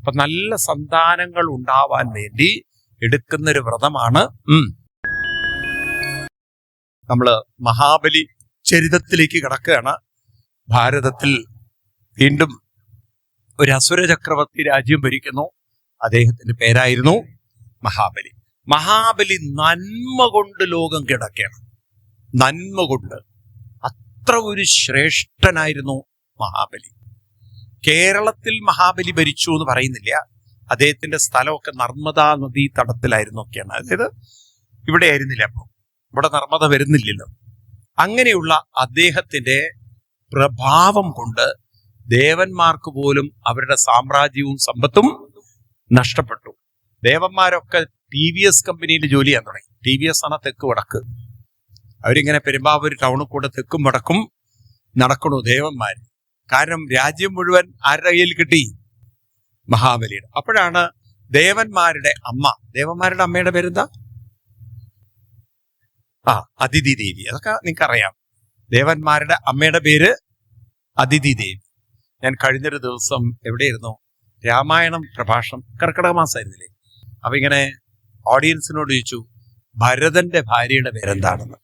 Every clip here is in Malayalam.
അപ്പൊ നല്ല സന്താനങ്ങൾ ഉണ്ടാവാൻ വേണ്ടി എടുക്കുന്ന ഒരു വ്രതമാണ് നമ്മൾ മഹാബലി ചരിതത്തിലേക്ക് കിടക്കുകയാണ്. ഭാരതത്തിൽ വീണ്ടും ഒരു അസുര ചക്രവർത്തി രാജ്യം ഭരിക്കുന്നു. അദ്ദേഹത്തിന്റെ പേരായിരുന്നു മഹാബലി. മഹാബലി നന്മ കൊണ്ട് ലോകം കിടക്കുകയാണ്. നന്മ കൊണ്ട്. അത്ര ഒരു ശ്രേഷ്ഠനായിരുന്നു മഹാബലി. കേരളത്തിൽ മഹാബലി ഭരിച്ചു എന്ന് പറയുന്നില്ല. അദ്ദേഹത്തിന്റെ സ്ഥലമൊക്കെ നർമ്മദാ നദീ തടത്തിലായിരുന്നു ഒക്കെയാണ്. അതായത് ഇവിടെ ആയിരുന്നില്ല അപ്പൊ. ഇവിടെ നർമ്മദ വരുന്നില്ലല്ലോ. അങ്ങനെയുള്ള അദ്ദേഹത്തിന്റെ പ്രഭാവം കൊണ്ട് ദേവന്മാർക്ക് പോലും അവരുടെ സാമ്രാജ്യവും സമ്പത്തും നഷ്ടപ്പെട്ടു. ദേവന്മാരൊക്കെ ടി വി എസ് കമ്പനിയിൽ ജോലി ചെയ്യാൻ തുടങ്ങി. ടി വി എസ് ആണ് തെക്ക് വടക്ക്. അവരിങ്ങനെ പെരുമ്പാവൂർ ടൗണിൽ കൂടെ തെക്കും വടക്കും നടക്കണു ദേവന്മാർ കാരണം രാജ്യം മുഴുവൻ ആരുടെ കയ്യിൽ കിട്ടി? മഹാബലിയുടെ. അപ്പോഴാണ് ദേവന്മാരുടെ അമ്മ. ദേവന്മാരുടെ അമ്മയുടെ പേരെന്താ? ആ അതിഥി ദേവി അതൊക്കെ നിങ്ങൾക്ക് അറിയാം ദേവന്മാരുടെ അമ്മയുടെ പേര് അതിഥി ദേവി ഞാൻ കഴിഞ്ഞൊരു ദിവസം എവിടെയായിരുന്നു? രാമായണം പ്രഭാഷണം കർക്കിടക മാസമായിരുന്നില്ലേ അപ്പൊ ഇങ്ങനെ ഓഡിയൻസിനോട് ചോദിച്ചു ഭരതന്റെ ഭാര്യയുടെ പേരെന്താണെന്ന്?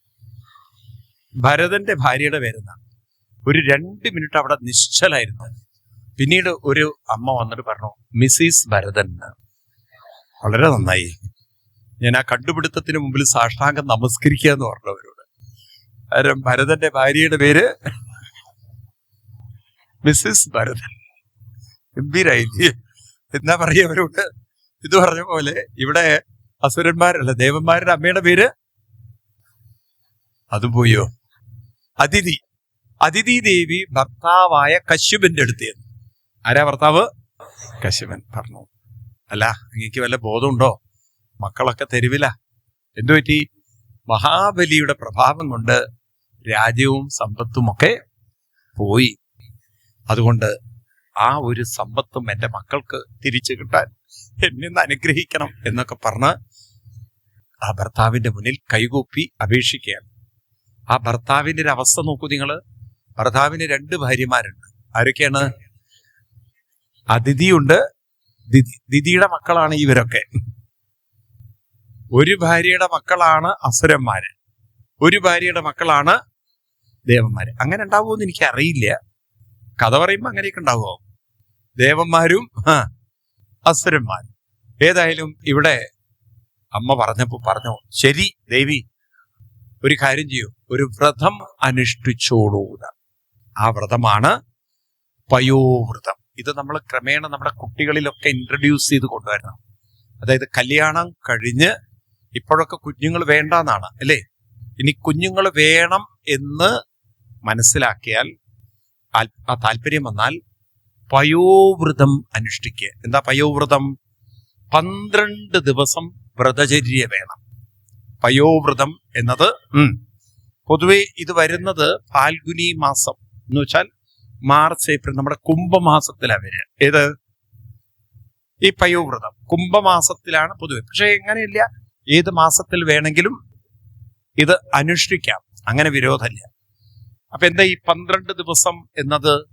ഭരതന്റെ ഭാര്യയുടെ പേരെന്താണ്? ഒരു രണ്ട് മിനിറ്റ് അവിടെ നിശ്ചലായിരുന്നു. പിന്നീട് ഒരു അമ്മ വന്നിട്ട് പറഞ്ഞു മിസ്സിസ് ഭരതൻ. വളരെ നന്നായി. ഞാൻ ആ കണ്ടുപിടുത്തത്തിന് മുമ്പിൽ സാഷ്ടാംഗം നമസ്കരിക്കുക എന്ന് പറഞ്ഞു അവരോട്. കാരണം ഭരതന്റെ ഭാര്യയുടെ പേര് മിസ്സിസ് ഭരതൻ. ഗംഭീരായില്ലേ? എന്നാ പറയാ അവരോട്? ഇത് പറഞ്ഞ പോലെ ഇവിടെ അസുരന്മാരല്ല ദേവന്മാരുടെ അമ്മയുടെ പേര്? അതുപോയോ അതിഥി. അതിഥി ദേവി ഭർത്താവായ കശ്യപന്റെ അടുത്ത് ചെന്നു. ആരാ ഭർത്താവ്? കശ്യപൻ പറഞ്ഞു. അല്ല അങ്ങക്ക് വല്ല ബോധമുണ്ടോ? മക്കളൊക്കെ തെരുവില. എന്തു പറ്റി? മഹാബലിയുടെ പ്രഭാവം കൊണ്ട് രാജ്യവും സമ്പത്തും ഒക്കെ പോയി. അതുകൊണ്ട് ആ ഒരു സമ്പത്തും എന്റെ മക്കൾക്ക് തിരിച്ചു കിട്ടാൻ എന്നെ അനുഗ്രഹിക്കണം എന്നൊക്കെ പറഞ്ഞ് ആ ഭർത്താവിന്റെ മുന്നിൽ കൈകൂപ്പി അപേക്ഷിക്കുകയാണ്. ആ ഭർത്താവിന്റെ ഒരു അവസ്ഥ നോക്കൂ നിങ്ങൾ ഭർത്താവിന് രണ്ട് ഭാര്യമാരുണ്ട്. ആരൊക്കെയാണ്? അതിഥിയുണ്ട്. ദിദിയുടെ മക്കളാണ് ഇവരൊക്കെ. ഒരു ഭാര്യയുടെ മക്കളാണ് അസുരന്മാര്. ഒരു ഭാര്യയുടെ മക്കളാണ് ദേവന്മാര്. അങ്ങനെ ഉണ്ടാവുമെന്ന് എനിക്ക് അറിയില്ല കഥ പറയുമ്പോൾ അങ്ങനെയൊക്കെ ഉണ്ടാവുമോ? ദേവന്മാരും അസുരന്മാരും. ഏതായാലും ഇവിടെ അമ്മ പറഞ്ഞപ്പോ പറഞ്ഞു ശരി ദേവി ഒരു കാര്യം ചെയ്യൂ. ഒരു വ്രതം അനുഷ്ഠിച്ചോളൂ എന്ന്. ആ വ്രതമാണ് പയോവ്രതം ഇത് നമ്മൾ ക്രമേണ നമ്മുടെ കുട്ടികളിലൊക്കെ ഇൻട്രൊഡ്യൂസ് ചെയ്ത് കൊണ്ടുവരണം അതായത് കല്യാണം കഴിഞ്ഞ് ഇപ്പോഴൊക്കെ കുഞ്ഞുങ്ങൾ വേണ്ടെന്നാണ് അല്ലേ? ഇനി കുഞ്ഞുങ്ങൾ വേണം എന്ന് മനസ്സിലാക്കിയാൽ ആ- താല്പര്യം വന്നാൽ പയോവ്രതം അനുഷ്ഠിക്കുക. എന്താ പയോവ്രതം പന്ത്രണ്ട് ദിവസം വ്രതചര്യ വേണം. പയോവ്രതം എന്നത് പൊതുവെ ഇത് വരുന്നത് ഫാൽഗുനി മാസം എന്ന് വെച്ചാൽ മാർച്ച് ഏപ്രിൽ നമ്മുടെ കുംഭമാസത്തിലാണ് വരിക. ഏത്? ഈ പയോവ്രതം കുംഭമാസത്തിലാണ് പൊതുവെ. പക്ഷേ എങ്ങനെയില്ല? ഏത് മാസത്തിൽ വേണമെങ്കിലും ഇത് അനുഷ്ഠിക്കാം. അങ്ങനെ വിരോധമില്ല. അപ്പൊ എന്താ ഈ പന്ത്രണ്ട് ദിവസം എന്നത്?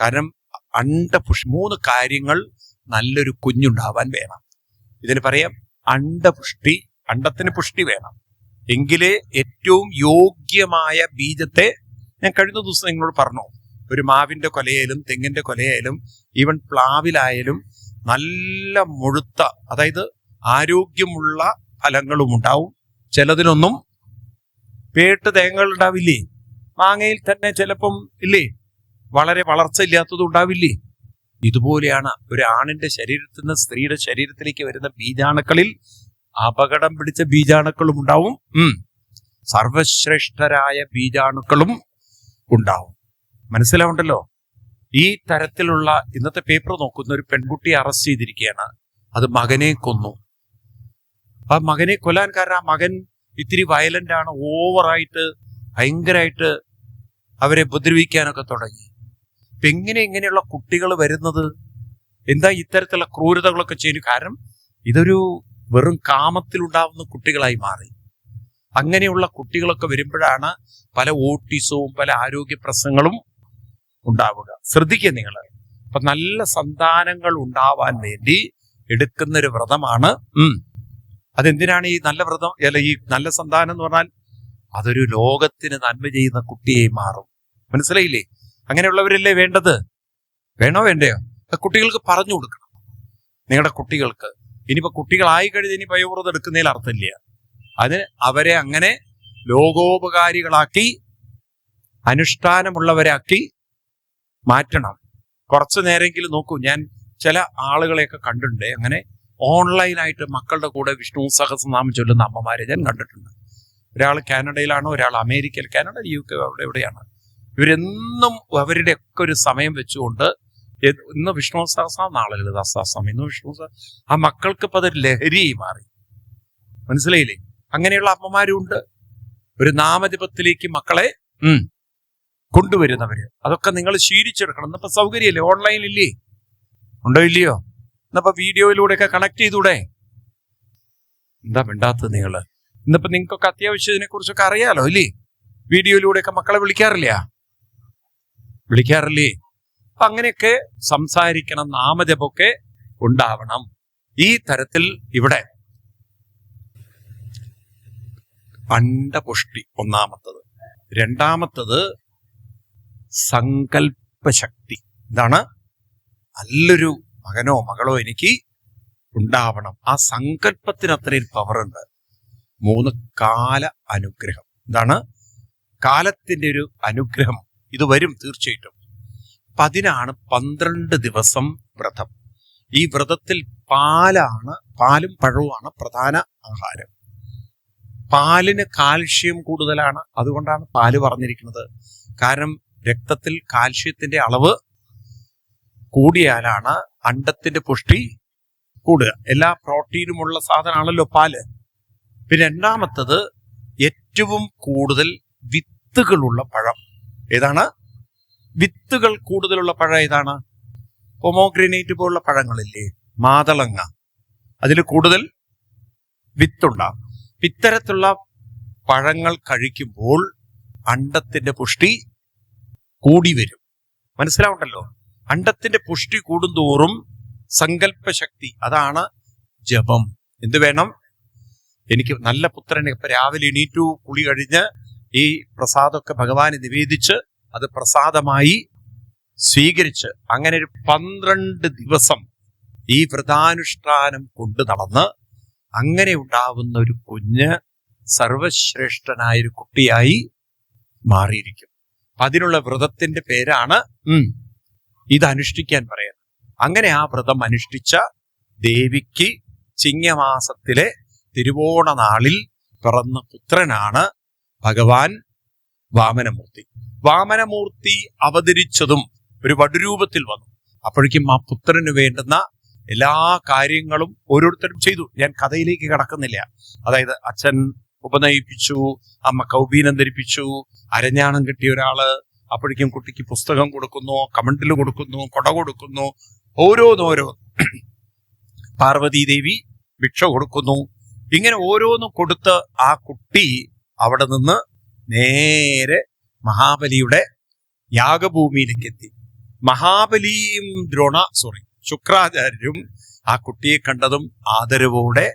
കാരണം അണ്ടപുഷ് മൂന്ന് കാര്യങ്ങൾ നല്ലൊരു കുഞ്ഞുണ്ടാവാൻ വേണം. ഇതിന് പറയാം അണ്ടപുഷ്ടി അണ്ടത്തിന് പുഷ്ടി വേണം. എങ്കിലേ ഏറ്റവും യോഗ്യമായ ബീജത്തെ ഞാൻ കഴിഞ്ഞ ദിവസം നിങ്ങളോട് പറഞ്ഞു ഒരു മാവിന്റെ കൊലയായാലും തെങ്ങിന്റെ കൊലയായാലും ഈവൻ പ്ലാവിലായാലും നല്ല മുഴുത്ത അതായത് ആരോഗ്യമുള്ള ഫലങ്ങളും ഉണ്ടാവും. ചിലതിനൊന്നും പേട്ട് തേങ്ങകൾ ഉണ്ടാവില്ലേ? മാങ്ങയിൽ തന്നെ ചിലപ്പം ഇല്ലേ? വളരെ വളർച്ച ഇല്ലാത്തതും ഉണ്ടാവില്ലേ? ഇതുപോലെയാണ് ഒരു ആണിന്റെ ശരീരത്തിൽ നിന്ന് സ്ത്രീയുടെ ശരീരത്തിലേക്ക് വരുന്ന ബീജാണുക്കളിൽ അപകടം പിടിച്ച ബീജാണുക്കളും ഉണ്ടാവും. സർവശ്രേഷ്ഠരായ ബീജാണുക്കളും ഉണ്ടാവും. മനസ്സിലാവുണ്ടല്ലോ? ഈ തരത്തിലുള്ള ഇന്നത്തെ പേപ്പർ നോക്കുന്ന ഒരു പെൺകുട്ടി അറസ്റ്റ് ചെയ്തിരിക്കുകയാണ്. അത് മകനെ കൊന്നു. ആ മകനെ കൊല്ലാൻ കാരണം ആ മകൻ ഇത്തിരി വയലന്റ് ആണ് ഓവറായിട്ട് ഭയങ്കരമായിട്ട് അവരെ ഉപദ്രവിക്കാനൊക്കെ തുടങ്ങി. ഇപ്പൊ എങ്ങനെ ഇങ്ങനെയുള്ള കുട്ടികൾ വരുന്നത് എന്താ ഇത്തരത്തിലുള്ള ക്രൂരതകളൊക്കെ ചെയ്യുന്നു കാരണം ഇതൊരു വെറും കാമത്തിലുണ്ടാവുന്ന കുട്ടികളായി മാറി. അങ്ങനെയുള്ള കുട്ടികളൊക്കെ വരുമ്പോഴാണ് പല ഓട്ടിസവും പല ആരോഗ്യ പ്രശ്നങ്ങളും ഉണ്ടാവുക. ശ്രദ്ധിക്കുക നിങ്ങൾ അപ്പൊ നല്ല സന്താനങ്ങൾ ഉണ്ടാവാൻ വേണ്ടി എടുക്കുന്ന ഒരു വ്രതമാണ് അതെന്തിനാണ് ഈ നല്ല വ്രതം? അല്ല ഈ നല്ല സന്താനം എന്ന് പറഞ്ഞാൽ അതൊരു ലോകത്തിന് നന്മ ചെയ്യുന്ന കുട്ടിയെ മാറും. മനസ്സിലായില്ലേ? അങ്ങനെയുള്ളവരല്ലേ വേണ്ടത്? വേണോ വേണ്ടയോ? കുട്ടികൾക്ക് പറഞ്ഞു കൊടുക്കണം. നിങ്ങളുടെ കുട്ടികൾക്ക്. ഇനിയിപ്പോ കുട്ടികളായി കഴിഞ്ഞ് ഇനി ബയോവ്രതം എടുക്കുന്നതിൽ അർത്ഥമില്ല. അതിന് അവരെ അങ്ങനെ ലോകോപകാരികളാക്കി അനുഷ്ഠാനമുള്ളവരാക്കി മാറ്റണം. കുറച്ചു നേരെങ്കിലും നോക്കൂ ഞാൻ ചില ആളുകളെയൊക്കെ കണ്ടിട്ടുണ്ട്. അങ്ങനെ ഓൺലൈനായിട്ട് മക്കളുടെ കൂടെ വിഷ്ണു സഹസ്രനാമം ചൊല്ലുന്ന അമ്മമാരെ ഞാൻ കണ്ടിട്ടുണ്ട്. ഒരാൾ കാനഡയിലാണ് ഒരാൾ അമേരിക്കയിൽ. കാനഡ യു കെ അവിടെ എവിടെയാണ് ഇവരെന്നും അവരുടെ ഒക്കെ ഒരു സമയം വെച്ചുകൊണ്ട് ഇന്ന് വിഷ്ണു സഹസ്രം നാളെ സഹസ്രം ഇന്ന് വിഷ്ണു ആ മക്കൾക്ക് ഇപ്പം അതൊരു ലഹരിയായി മാറി. മനസ്സിലായില്ലേ? അങ്ങനെയുള്ള അമ്മമാരും ഉണ്ട് ഒരു നാമജപത്തിലേക്ക് മക്കളെ കൊണ്ടുവരുന്നവര്. അതൊക്കെ നിങ്ങൾ ശീലിച്ചെടുക്കണം. ഇന്നിപ്പോ സൗകര്യമില്ലേ? ഓൺലൈനിലില്ലേ? ഉണ്ടോ ഇല്ലയോ? ഇന്നിപ്പോ വീഡിയോയിലൂടെ ഒക്കെ കണക്ട് ചെയ്തൂടെ? എന്താ മിണ്ടാത്തത് നിങ്ങൾ? ഇന്നിപ്പോ നിങ്ങൾക്കൊക്കെ അത്യാവശ്യം ഇതിനെ കുറിച്ചൊക്കെ അറിയാലോ ഇല്ലേ? വീഡിയോയിലൂടെ ഒക്കെ മക്കളെ വിളിക്കാറില്ല? വിളിക്കാറില്ലേ? അപ്പൊ അങ്ങനെയൊക്കെ സംസാരിക്കണം നാമജപമൊക്കെ ഉണ്ടാവണം. ഈ തരത്തിൽ ഇവിടെ അണ്ടപുഷ്ടി ഒന്നാമത്തത്. രണ്ടാമത്തത് സങ്കല്പശക്തി ഇതാണ് നല്ലൊരു മകനോ മകളോ എനിക്ക് ഉണ്ടാവണം. ആ സങ്കല്പത്തിന് അത്രയും പവറുണ്ട്. മൂന്ന് കാല അനുഗ്രഹം. ഇതാണ് കാലത്തിന്റെ ഒരു അനുഗ്രഹം. ഇത് വരും തീർച്ചയായിട്ടും. അപ്പൊ അതിനാണ് പന്ത്രണ്ട് ദിവസം വ്രതം. ഈ വ്രതത്തിൽ പാലാണ് പാലും പഴവുമാണ് പ്രധാന ആഹാരം. പാലിന് കാൽഷ്യം കൂടുതലാണ്. അതുകൊണ്ടാണ് പാൽ പറഞ്ഞിരിക്കുന്നത്. കാരണം രക്തത്തിൽ കാൽഷ്യത്തിന്റെ അളവ് കൂടിയാലാണ് അണ്ടത്തിന്റെ പുഷ്ടി കൂടുക. എല്ലാ പ്രോട്ടീനുമുള്ള സാധനമാണല്ലോ പാൽ. പിന്നെ രണ്ടാമത്തത് ഏറ്റവും കൂടുതൽ വിത്തുകളുള്ള പഴം. ഏതാണ്? വിത്തുകൾ കൂടുതലുള്ള പഴം ഏതാണ്? പൊമോഗ്രനേറ്റ് പോലുള്ള പഴങ്ങളില്ലേ? മാതളങ്ങ. അതിൽ കൂടുതൽ വിത്തുണ്ടാകും. ഇത്തരത്തിലുള്ള പഴങ്ങൾ കഴിക്കുമ്പോൾ അണ്ടത്തിന്റെ പുഷ്ടി കൂടി വരും. മനസ്സിലാവുണ്ടല്ലോ? അണ്ടത്തിന്റെ പുഷ്ടി കൂടുന്തോറും സങ്കല്പശക്തി അതാണ് ജപം. എന്ത് വേണം? എനിക്ക് നല്ല പുത്രനെ ഇപ്പൊ രാവിലെ എണീറ്റു കുളി കഴിഞ്ഞ് ഈ പ്രസാദമൊക്കെ ഭഗവാന് നിവേദിച്ച് അത് പ്രസാദമായി സ്വീകരിച്ച് അങ്ങനെ ഒരു പന്ത്രണ്ട് ദിവസം ഈ വ്രതാനുഷ്ഠാനം കൊണ്ടു നടന്ന് അങ്ങനെ ഉണ്ടാവുന്ന ഒരു കുഞ്ഞ് സർവശ്രേഷ്ഠനായൊരു കുട്ടിയായി മാറിയിരിക്കും. അതിനുള്ള വ്രതത്തിന്റെ പേരാണ് ഇത് അനുഷ്ഠിക്കാൻ പറയുന്നത്. അങ്ങനെ ആ വ്രതം അനുഷ്ഠിച്ച ദേവിക്ക് ചിങ്ങമാസത്തിലെ തിരുവോണ നാളിൽ പിറന്ന പുത്രനാണ് ഭഗവാൻ വാമനമൂർത്തി. വാമനമൂർത്തി അവതരിച്ചതും ഒരു വടുരൂപത്തിൽ വന്നു. അപ്പോഴേക്കും ആ പുത്രന് വേണ്ടുന്ന എല്ലാ കാര്യങ്ങളും ഓരോരുത്തരും ചെയ്തു. ഞാൻ കഥയിലേക്ക് കടക്കുന്നില്ല. അതായത് അച്ഛൻ ഉപനയിപ്പിച്ചു അമ്മ കൗബീനം ധരിപ്പിച്ചു അരഞ്ഞാണം കിട്ടിയ ഒരാൾ അപ്പോഴേക്കും കുട്ടിക്ക് പുസ്തകം കൊടുക്കുന്നു കമണ്ടിൽ കൊടുക്കുന്നു കൊട കൊടുക്കുന്നു ഓരോന്നോരോ. പാർവതി ദേവി ഭിക്ഷ കൊടുക്കുന്നു. ഇങ്ങനെ ഓരോന്നും കൊടുത്ത് ആ കുട്ടി അവിടെ നിന്ന് നേരെ മഹാബലിയുടെ യാഗഭൂമിയിലേക്ക് എത്തി. മഹാബലിയും ദ്രോണ സോറി ശുക്രാചാര്യരും ആ കുട്ടിയെ കണ്ടതും ആദരവോടെ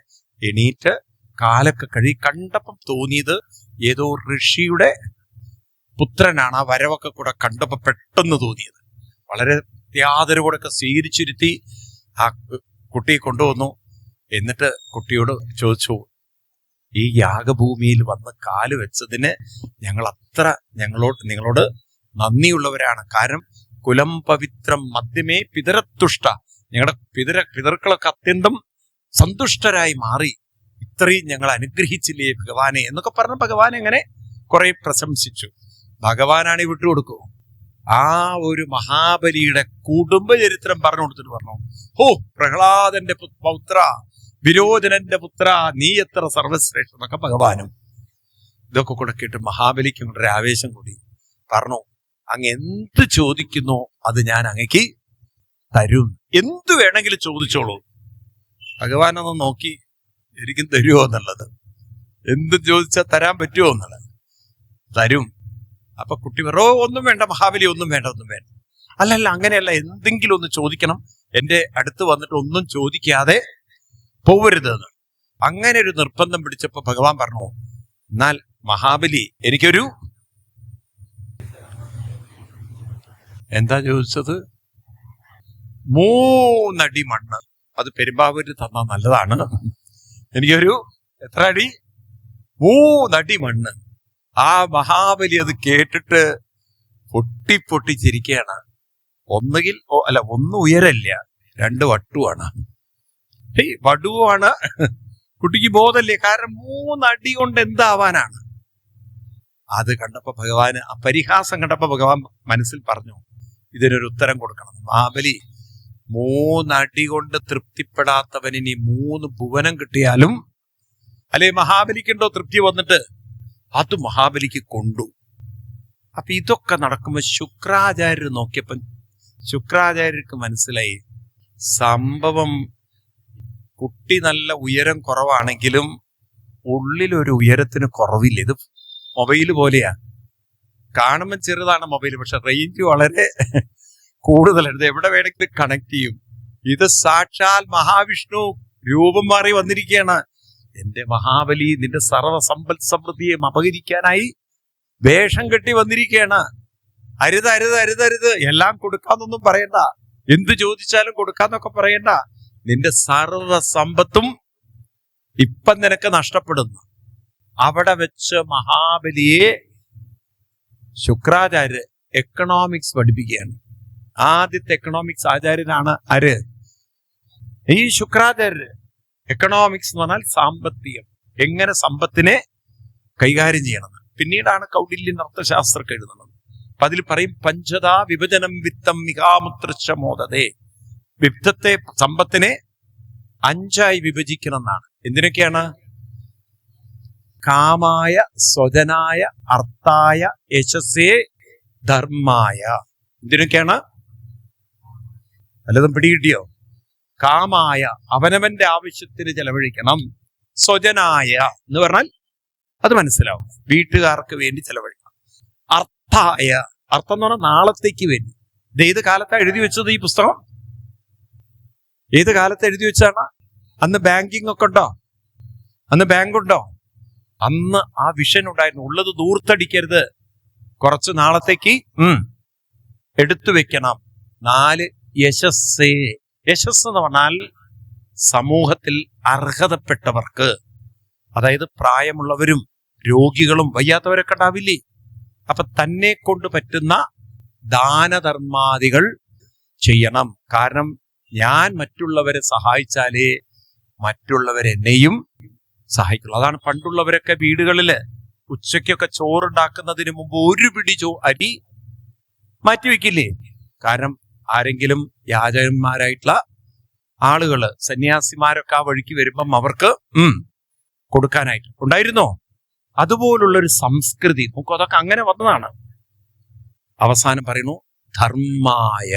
എണീറ്റ് കാലൊക്കെ കഴുകി കണ്ടപ്പം തോന്നിയത് ഏതോ ഋഷിയുടെ പുത്രനാണ്. ആ വരവൊക്കെ കൂടെ കണ്ടപ്പോൾ പെട്ടെന്ന് തോന്നിയത്. വളരെ ആദരവോടൊക്കെ സ്വീകരിച്ചിരുത്തി ആ കുട്ടിയെ കൊണ്ടുവന്നു. എന്നിട്ട് കുട്ടിയോട് ചോദിച്ചു ഈ യാഗഭൂമിയിൽ വന്ന് കാൽ വെച്ചതിന് ഞങ്ങൾ അത്ര ഞങ്ങളോട് നിങ്ങളോട് നന്ദിയുള്ളവരാണ്. കാരണം കുലം പവിത്രം മദ്യമേ പിതരത്തുഷ്ട. ഞങ്ങളുടെ പിതര പിതൃക്കളൊക്കെ അത്യന്തം സന്തുഷ്ടരായി മാറി. ഇത്രയും ഞങ്ങൾ അനുഗ്രഹിച്ചില്ലേ ഭഗവാനെ എന്നൊക്കെ പറഞ്ഞ ഭഗവാൻ എങ്ങനെ കുറെ പ്രശംസിച്ചു. ഭഗവാനാണ് ഈ വിട്ടുകൊടുക്കൂ ആ ഒരു മഹാബലിയുടെ കുടുംബ ചരിത്രം പറഞ്ഞു കൊടുത്തിട്ട് പറഞ്ഞു. ഹോ പ്രഹ്ലാദന്റെ പൗത്ര വിരോചനന്റെ പുത്ര നീ എത്ര സർവശ്രേഷ്ഠ എന്നൊക്കെ ഭഗവാനും. ഇതൊക്കെ കൂടെ കേട്ട് മഹാബലിക്കും ഒരു ആവേശം കൂടി. പറഞ്ഞു അങ്ങ് എന്ത് ചോദിക്കുന്നോ അത് ഞാൻ അങ്ങക്ക് തരും. എന്ത് വേണമെങ്കിലും ചോദിച്ചോളൂ. ഭഗവാൻ ഒന്ന് നോക്കി എനിക്കും തരുമോ എന്നുള്ളത്. എന്ത് ചോദിച്ചാൽ തരാൻ പറ്റുമോ എന്നുള്ളത്. തരും. അപ്പൊ കുട്ടി പറ ഒന്നും വേണ്ട മഹാബലി ഒന്നും വേണ്ട ഒന്നും വേണ്ട. അല്ലല്ല അങ്ങനെയല്ല എന്തെങ്കിലും ഒന്ന് ചോദിക്കണം. എന്റെ അടുത്ത് വന്നിട്ട് ഒന്നും ചോദിക്കാതെ പോവരുത് എന്ന്. അങ്ങനെ ഒരു നിർബന്ധം പിടിച്ചപ്പോ ഭഗവാൻ പറഞ്ഞു എന്നാൽ മഹാബലി എനിക്കൊരു എന്താ ചോദിച്ചത്? മൂന്നടി മണ്ണ്. അത് പെരുമ്പാവൂര് തന്ന നല്ലതാണ്. എനിക്കൊരു എത്ര അടി? മൂന്നടി മണ്ണ്. ആ മഹാബലി അത് കേട്ടിട്ട് പൊട്ടി പൊട്ടി ഒന്നുകിൽ അല്ല ഒന്നും ഉയരല്ല രണ്ട് വട്ടുവാണ്. വടുവാണ് കുട്ടിക്ക് ബോധല്ലേ കാരണം മൂന്നടി കൊണ്ട് എന്താവാനാണ്? അത് കണ്ടപ്പോ ഭഗവാന് ആ പരിഹാസം കണ്ടപ്പോ ഭഗവാൻ മനസ്സിൽ പറഞ്ഞു. ഇതിനൊരു ഉത്തരം കൊടുക്കണം. മഹാബലി മൂന്നടി കൊണ്ട് തൃപ്തിപ്പെടാത്തവൻ ഇനി മൂന്ന് ഭുവനം കിട്ടിയാലും അല്ലെ മഹാബലിക്കുണ്ടോ തൃപ്തി വന്നിട്ട്? അത് മഹാബലിക്ക് കൊണ്ടു. അപ്പൊ ഇതൊക്കെ നടക്കുമ്പോ ശുക്രാചാര്യർ നോക്കിയപ്പം ശുക്രാചാര്യർക്ക് മനസ്സിലായി. സംഭവം കുട്ടി നല്ല ഉയരം കുറവാണെങ്കിലും ഉള്ളിലൊരു ഉയരത്തിന് കുറവില്ല. ഇത് മൊബൈൽ പോലെയാ. കാണുമ്പോൾ ചെറുതാണ് മൊബൈൽ പക്ഷെ റേഞ്ച് വളരെ കൂടുതലുണ്ട് എവിടെ വേണമെങ്കിലും കണക്ട് ചെയ്യും. ഇത് സാക്ഷാൽ മഹാവിഷ്ണു രൂപം മാറി വന്നിരിക്കുകയാണ്. എന്റെ മഹാബലി നിന്റെ സർവ സമ്പൽ സമൃദ്ധിയെ അപകരിക്കാനായി വേഷം കെട്ടി വന്നിരിക്കുകയാണ്. അരുത് അരുത് അരുത് അരുത്. എല്ലാം കൊടുക്കാന്നൊന്നും പറയണ്ട. എന്ത് ചോദിച്ചാലും കൊടുക്കാന്നൊക്കെ പറയണ്ട. നിന്റെ സർവ സമ്പത്തും ഇപ്പം നിനക്ക് നഷ്ടപ്പെടുന്നു. അവിടെ വെച്ച് മഹാബലിയെ ശുക്രാചാര്യ എക്കണോമിക്സ് പഠിപ്പിക്കുകയാണ്. ആദ്യത്തെ എക്കണോമിക്സ് ആചാര്യനാണ് ആര്? ഈ ശുക്രാചാര്യർ എക്കണോമിക്സ് എന്ന് പറഞ്ഞാൽ സാമ്പത്തികം. എങ്ങനെ സമ്പത്തിനെ കൈകാര്യം ചെയ്യണം പിന്നീടാണ് കൗടില്യൻ അർത്ഥശാസ്ത്രമൊക്കെ എഴുതുന്നത്. അപ്പൊ അതിൽ പറയും പഞ്ചതാ വിഭജനം വിത്തം മികാമുത്രശ മോദതേ. വിത്തത്തെ സമ്പത്തിനെ അഞ്ചായി വിഭജിക്കണം എന്നാണ് എന്തിനൊക്കെയാണ്? കാമായ സ്വജനായ അർത്ഥായ യശസ്സേ ധർമായ എന്തിനൊക്കെയാണ് വല്ലതും പിടികിട്ടിയോ? കാമായ അവനവന്റെ ആവശ്യത്തിന് ചെലവഴിക്കണം. സ്വജനായ എന്ന് പറഞ്ഞാൽ അത് മനസ്സിലാവും. വീട്ടുകാർക്ക് വേണ്ടി ചെലവഴിക്കണം. അർത്ഥായ അർത്ഥം എന്ന് പറഞ്ഞാൽ നാളത്തേക്ക് വേണ്ടി. ഇത് ഏത് കാലത്താണ് എഴുതി വെച്ചത് ഈ പുസ്തകം? ഏത് കാലത്ത് എഴുതി വെച്ചാണ് അന്ന് ബാങ്കിങ് ഒക്കെ ഉണ്ടോ? അന്ന് ബാങ്ക് ഉണ്ടോ അന്ന് ആ വിഷൻ ഉണ്ടായിരുന്നു. ഉള്ളത് ദൂർത്തടിക്കരുത് കുറച്ച് നാളത്തേക്ക് എടുത്തു വെക്കണം. നാല് യശസ് യശസ് എന്ന് പറഞ്ഞാൽ സമൂഹത്തിൽ അർഹതപ്പെട്ടവർക്ക് അതായത് പ്രായമുള്ളവരും രോഗികളും വയ്യാത്തവരൊക്കെ ഉണ്ടാവില്ലേ? അപ്പൊ തന്നെ കൊണ്ട് പറ്റുന്ന ദാനധർമാദികൾ ചെയ്യണം. കാരണം ഞാൻ മറ്റുള്ളവരെ സഹായിച്ചാലേ മറ്റുള്ളവരെന്നെയും സഹായിക്കുള്ളൂ. അതാണ് പണ്ടുള്ളവരൊക്കെ വീടുകളിൽ ഉച്ചയ്ക്കൊക്കെ ചോറുണ്ടാക്കുന്നതിന് മുമ്പ് ഒരു പിടി ചോ അരി മാറ്റിവെക്കില്ലേ കാരണം ആരെങ്കിലും യാചകന്മാരായിട്ടുള്ള ആളുകൾ സന്യാസിമാരൊക്കെ ആ വഴിക്ക് വരുമ്പം അവർക്ക് ഉം കൊടുക്കാനായിട്ട് ഉണ്ടായിരുന്നോ? അതുപോലുള്ളൊരു സംസ്കൃതി. നമുക്ക് അതൊക്കെ അങ്ങനെ വന്നതാണ്. അവസാനം പറയുന്നു ധർമ്മായ.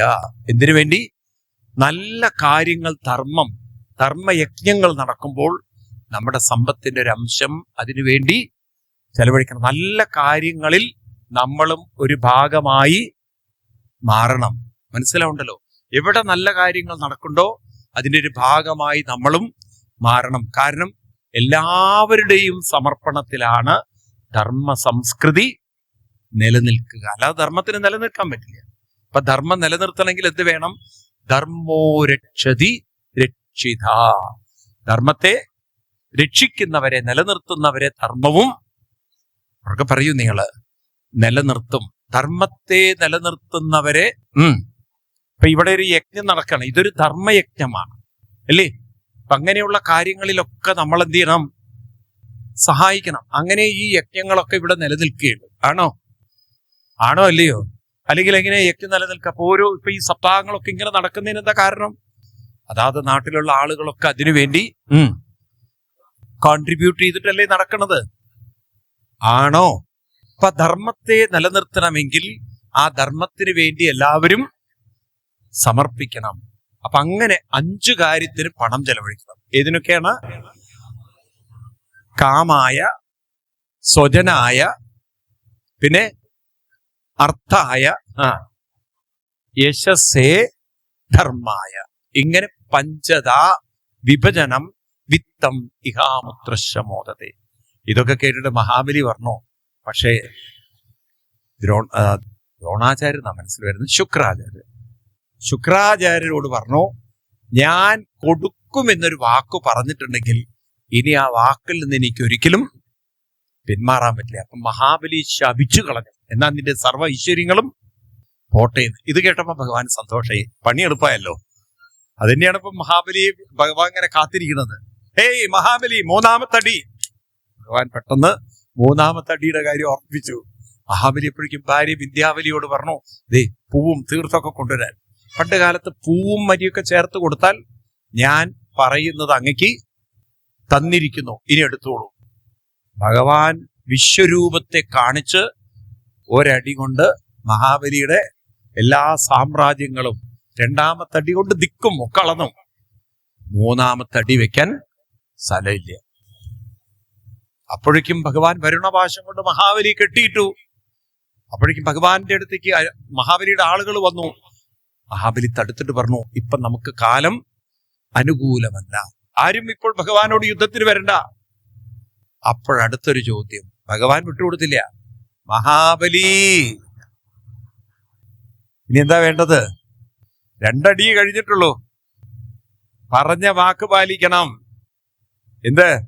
എന്തിനു വേണ്ടി? നല്ല കാര്യങ്ങൾ ധർമ്മം ധർമ്മയജ്ഞങ്ങൾ നടക്കുമ്പോൾ നമ്മുടെ സമ്പത്തിന്റെ ഒരു അംശം അതിനുവേണ്ടി ചെലവഴിക്കണം. നല്ല കാര്യങ്ങളിൽ നമ്മളും ഒരു ഭാഗമായി മാറണം. മനസ്സിലാവുണ്ടല്ലോ? എവിടെ നല്ല കാര്യങ്ങൾ നടക്കുന്നുണ്ടോ അതിന്റെ ഒരു ഭാഗമായി നമ്മളും മാറണം. കാരണം എല്ലാവരുടെയും സമർപ്പണത്തിലാണ് ധർമ്മ സംസ്കൃതി നിലനിൽക്കുക. അല്ലാതെ ധർമ്മത്തിന് നിലനിൽക്കാൻ പറ്റില്ല. അപ്പൊ ധർമ്മം നിലനിർത്തണമെങ്കിൽ എന്ത് വേണം? ധർമ്മോ രക്ഷതി രക്ഷിത. ധർമ്മത്തെ രക്ഷിക്കുന്നവരെ നിലനിർത്തുന്നവരെ ധർമ്മവും. അവർക്ക് പറയൂ നിങ്ങൾ നിലനിർത്തും. ധർമ്മത്തെ നിലനിർത്തുന്നവരെ ഉം. ഇപ്പൊ ഇവിടെ ഒരു യജ്ഞം നടക്കണം. ഇതൊരു ധർമ്മയജ്ഞമാണ്. അല്ലേ? അപ്പൊ അങ്ങനെയുള്ള കാര്യങ്ങളിലൊക്കെ നമ്മൾ എന്ത് ചെയ്യണം സഹായിക്കണം. അങ്ങനെ ഈ യജ്ഞങ്ങളൊക്കെ ഇവിടെ നിലനിൽക്കുകയുള്ളൂ. ആണോ? ആണോ അല്ലയോ? അല്ലെങ്കിൽ എങ്ങനെ യജ്ഞം നിലനിൽക്കുക? അപ്പൊ ഓരോ ഇപ്പൊ ഈ സപ്താഹങ്ങളൊക്കെ ഇങ്ങനെ നടക്കുന്നതിന് എന്താ കാരണം? അതാത് നാട്ടിലുള്ള ആളുകളൊക്കെ അതിനു അതിനുവേണ്ടി കോൺട്രിബ്യൂട്ട് ചെയ്തിട്ടല്ലേ നടക്കണത്? ആണോ? അപ്പൊ ധർമ്മത്തെ നിലനിർത്തണമെങ്കിൽ ആ ധർമ്മത്തിന് വേണ്ടി എല്ലാവരും സമർപ്പിക്കണം. അപ്പൊ അങ്ങനെ അഞ്ചു കാര്യത്തിന് പണം ചെലവഴിക്കണം. ഏതിനൊക്കെയാണ്? കാമായ സ്വജനായ പിന്നെ അർത്ഥായ ആ യശസ്സേ ധർമായ ഇങ്ങനെ പഞ്ചതാ വിഭജനം വിത്തം ഇഹാമുത്രശമോദത്തെ ഇതൊക്കെ കേട്ടിട്ട് മഹാബലി പറഞ്ഞു. പക്ഷേ ദ്രോ ദ്രോണാചാര്യ ദ്രോണാചാര്യനാ മനസ്സിൽ വരുന്നത്? ശുക്രാചാര്യ ശുക്രാചാര്യരോട് പറഞ്ഞു ഞാൻ കൊടുക്കുമെന്നൊരു വാക്ക് പറഞ്ഞിട്ടുണ്ടെങ്കിൽ ഇനി ആ വാക്കിൽ നിന്ന് എനിക്ക് ഒരിക്കലും പിന്മാറാൻ പറ്റില്ല. അപ്പൊ മഹാബലി ശപിച്ചു കളഞ്ഞു. എന്നാൽ നിന്റെ സർവ ഐശ്വര്യങ്ങളും പോട്ടെ ഇത് കേട്ടപ്പോൾ ഭഗവാൻ സന്തോഷമായി പണി എളുപ്പമായല്ലോ. അത് തന്നെയാണ് ഇപ്പൊ മഹാബലി ഭഗവാൻ ഇങ്ങനെ കാത്തിരിക്കുന്നത്. ഹേയ് മഹാബലി മൂന്നാമത്തടി. ഭഗവാൻ പെട്ടെന്ന് മൂന്നാമത്തടിയുടെ കാര്യം ഓർപ്പിച്ചു മഹാബലി എപ്പോഴേക്കും ഭാര്യ വിദ്യാവലിയോട് പറഞ്ഞു ദേ പൂവും തീർത്ഥമൊക്കെ കൊണ്ടുവരാൻ. പണ്ട് കാലത്ത് പൂവും മരിയൊക്കെ ചേർത്ത് കൊടുത്താൽ ഞാൻ പറയുന്നത് അങ്ങക്ക് തന്നിരിക്കുന്നു. ഇനി എടുത്തോളൂ. ഭഗവാൻ വിശ്വരൂപത്തെ കാണിച്ച് ഒരടി കൊണ്ട് മഹാബലിയുടെ എല്ലാ സാമ്രാജ്യങ്ങളും രണ്ടാമത്തടി അടി കൊണ്ട് ദിക്കും ഒക്കെ മൂന്നാമത്തടി മൂന്നാമത്തെ അടി വെക്കാൻ സ്ഥലമില്ല. അപ്പോഴേക്കും ഭഗവാൻ വരുണപാശം കൊണ്ട് മഹാബലി കെട്ടിയിട്ടു. അപ്പോഴേക്കും ഭഗവാന്റെ അടുത്തേക്ക് മഹാബലിയുടെ ആളുകൾ വന്നു. മഹാബലി തടുത്തിട്ട് പറഞ്ഞു ഇപ്പൊ നമുക്ക് കാലം അനുകൂലമല്ല. ആരും ഇപ്പോൾ ഭഗവാനോട് യുദ്ധത്തിന് വരണ്ട. അപ്പോഴടുത്തൊരു ചോദ്യം. ഭഗവാൻ വിട്ടുകൊടുത്തില്ല. മഹാബലി! ഇനി എന്താ വേണ്ടത്? രണ്ടടി കഴിഞ്ഞിട്ടുള്ളൂ. പറഞ്ഞ വാക്ക് പാലിക്കണം. എന്ത്?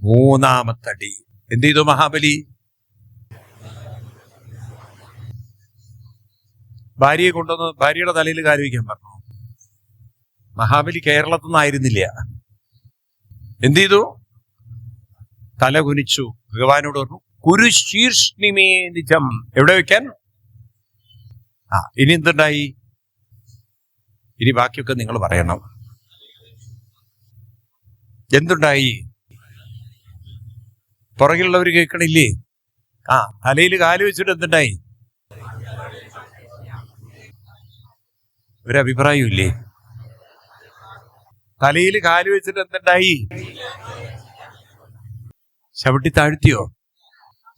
മൂന്നാമത്തടി. എന്ത് ചെയ്തു മഹാബലി? ഭാര്യയെ കൊണ്ടുവന്ന് ഭാര്യയുടെ തലയിൽ കാലുവയ്ക്കാൻ പറഞ്ഞു. മഹാബലി കേരളത്തിൽ നിന്നായിരുന്നില്ല. എന്ത് ചെയ്തു? തല കുനിച്ചു. ഭഗവാനോട് പറഞ്ഞു കുരു ശീർഷ്ണിമേ നിജം. എവിടെ വെക്കാൻ? ആ ഇനി എന്തുണ്ടായി? ഇനി ബാക്കിയൊക്കെ നിങ്ങൾ പറയണം. എന്തുണ്ടായി? പുറകിലുള്ളവർ കേൾക്കണില്ലേ? ആ തലയിൽ കാൽ വെച്ചിട്ട് എന്തുണ്ടായി? ഒരഭിപ്രായം ഇല്ലേ? തലയിൽ കാൽ വെച്ചിട്ട് എന്തുണ്ടായി? ചവിട്ടി താഴ്ത്തിയോ?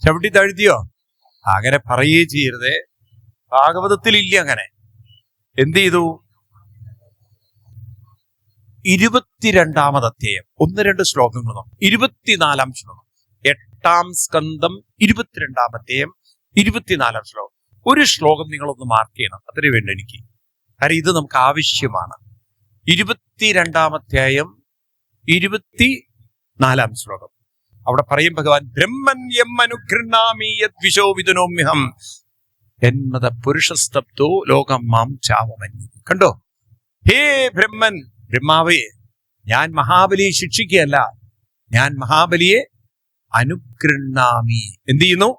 ചവിട്ടി താഴ്ത്തിയോ? അങ്ങനെ പറയുകയേ ചെയ്യരുതേ. ഭാഗവതത്തിൽ ഇല്ല അങ്ങനെ. എന്ത് ചെയ്തു? ഇരുപത്തിരണ്ടാമത് അധ്യായം ഒന്ന് രണ്ട് ശ്ലോകങ്ങൾ നോക്കാം. ഇരുപത്തിനാലാം ശ്ലോകം. എട്ടാം സ്കന്ധം ഇരുപത്തിരണ്ടാം അധ്യായം ഇരുപത്തിനാലാം ശ്ലോകം. ഒരു ശ്ലോകം നിങ്ങളൊന്ന് മാർക്ക് ചെയ്യണം. അത്രേ വേണ്ട എനിക്ക്. കാരണം ഇത് നമുക്ക് ആവശ്യമാണ്. ഇരുപത്തിരണ്ടാം അധ്യായം ഇരുപത്തി നാലാം ശ്ലോകം. അവിടെ പറയും ഭഗവാൻ ബ്രഹ്മൻ യം അനുഗൃണാമി യദ്വിശോ വിദുനോമ്യഹം എന്മത പുരുഷസ്തബ്ദോ ലോകം മാം ചാവമന്യ. കണ്ടോ? ഹേ ബ്രഹ്മൻ! ബ്രഹ്മാവേ ഞാൻ മഹാബലിയെ ശിക്ഷിക്കുകയല്ല. ഞാൻ മഹാബലിയെ അനുഗൃണാമി എന്ത് ചെയ്യുന്നു?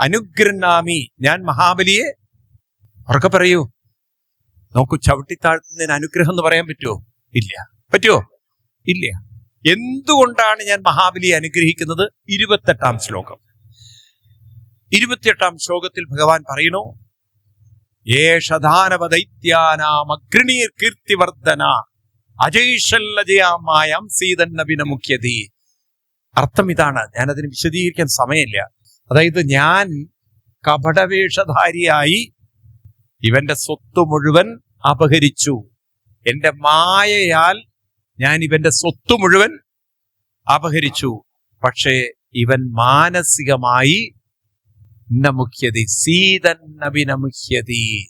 അനുഗൃണാമി ഞാൻ മഹാബലിയെ ഉറക്കെ പറയൂ. നോക്കൂ ചവിട്ടിത്താഴ്ത്തുന്നതിന് അനുഗ്രഹം എന്ന് പറയാൻ പറ്റുമോ ഇല്ല. പറ്റുമോ ഇല്ല. എന്തുകൊണ്ടാണ് ഞാൻ മഹാബലിയെ അനുഗ്രഹിക്കുന്നത്? ഇരുപത്തെട്ടാം ശ്ലോകം. ഇരുപത്തിയെട്ടാം ശ്ലോകത്തിൽ ഭഗവാൻ പറയുന്നു ഏഷധാനവദൈത്യാനാമഗ്രണീർ കീർത്തിവർദ്ധന അജയ്ഷല്ലജയാമായം സീതന്നവിന മുഖ്യതി അർത്ഥം ഇതാണ് ഞാനതിന് വിശദീകരിക്കാൻ സമയമില്ല. അതായത് ഞാൻ കപടവേഷധാരിയായി ഇവന്റെ സ്വത്ത് മുഴുവൻ അപഹരിച്ചു. എന്റെ മായയാൽ ഞാൻ ഇവന്റെ സ്വത്ത് മുഴുവൻ അപഹരിച്ചു. പക്ഷേ ഇവൻ മാനസികമായി നമുഖ്യതി സീതന്നഭിനമുഖ്യതി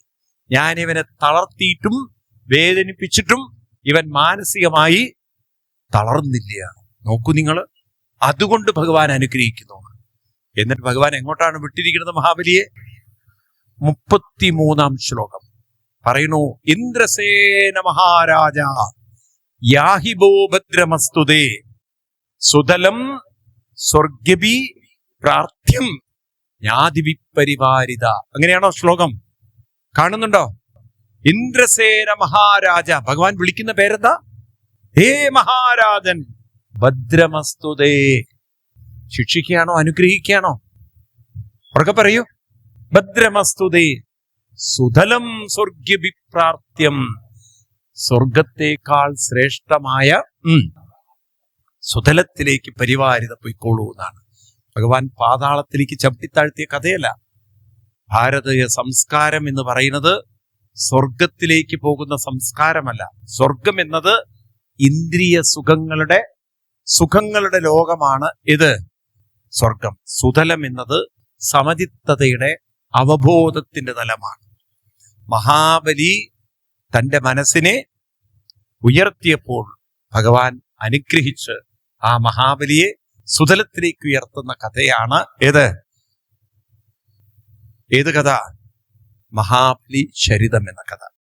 ഞാൻ ഇവനെ തളർത്തിയിട്ടും വേദനിപ്പിച്ചിട്ടും ഇവൻ മാനസികമായി തളർന്നില്ല. നോക്കൂ നിങ്ങൾ അതുകൊണ്ട് ഭഗവാൻ അനുഗ്രഹിക്കുന്നു. എന്നിട്ട് ഭഗവാൻ എങ്ങോട്ടാണ് വിട്ടിരിക്കുന്നത് മഹാബലിയെ? മുപ്പത്തിമൂന്നാം ശ്ലോകം. പറയുന്നു ഇന്ദ്രസേന മഹാരാജ യാഹിബോ ഭദ്രമസ്തുതേ സുതലം സ്വർഗബി പ്രാർത്ഥ്യം ജ്ഞാതിവിപരിവാരിത അങ്ങനെയാണോ ശ്ലോകം? കാണുന്നുണ്ടോ? ഇന്ദ്രസേന മഹാരാജ. ഭഗവാൻ വിളിക്കുന്ന പേരെന്താ? ഹേ മഹാരാജൻ. ഭദ്രമസ്തുതേ. ശിക്ഷിക്കുകയാണോ? അനുഗ്രഹിക്കുകയാണോ? ഉറക്കെ പറയൂ. ഭദ്രമസ്തുതേ. സുതലം സ്വർഗ്യഭിപ്രാർത്ഥ്യം സ്വർഗത്തേക്കാൾ ശ്രേഷ്ഠമായ ഉം, സുതലത്തിലേക്ക് പരിവാരിത പൊയ്ക്കോളൂ എന്നാണ്. ഭഗവാൻ പാതാളത്തിലേക്ക് ചവിട്ടിത്താഴ്ത്തിയ കഥയല്ല. ഭാരതീയ സംസ്കാരം എന്ന് പറയുന്നത് സ്വർഗത്തിലേക്ക് പോകുന്ന സംസ്കാരമല്ല. സ്വർഗം എന്നത് ഇന്ദ്രിയ സുഖങ്ങളുടെ സുഖങ്ങളുടെ ലോകമാണ് ഇത്. സ്വർഗം സുതലം എന്നത് സമചിത്തതയുടെ അവബോധത്തിന്റെ തലമാണ്. മഹാബലി തന്റെ മനസ്സിനെ ഉയർത്തിയപ്പോൾ ഭഗവാൻ അനുഗ്രഹിച്ച് ആ മഹാബലിയെ സുതലത്തിലേക്ക് ഉയർത്തുന്ന കഥയാണ് ഏത്? ഏത് കഥ? മഹാബലി ചരിതം എന്ന കഥ.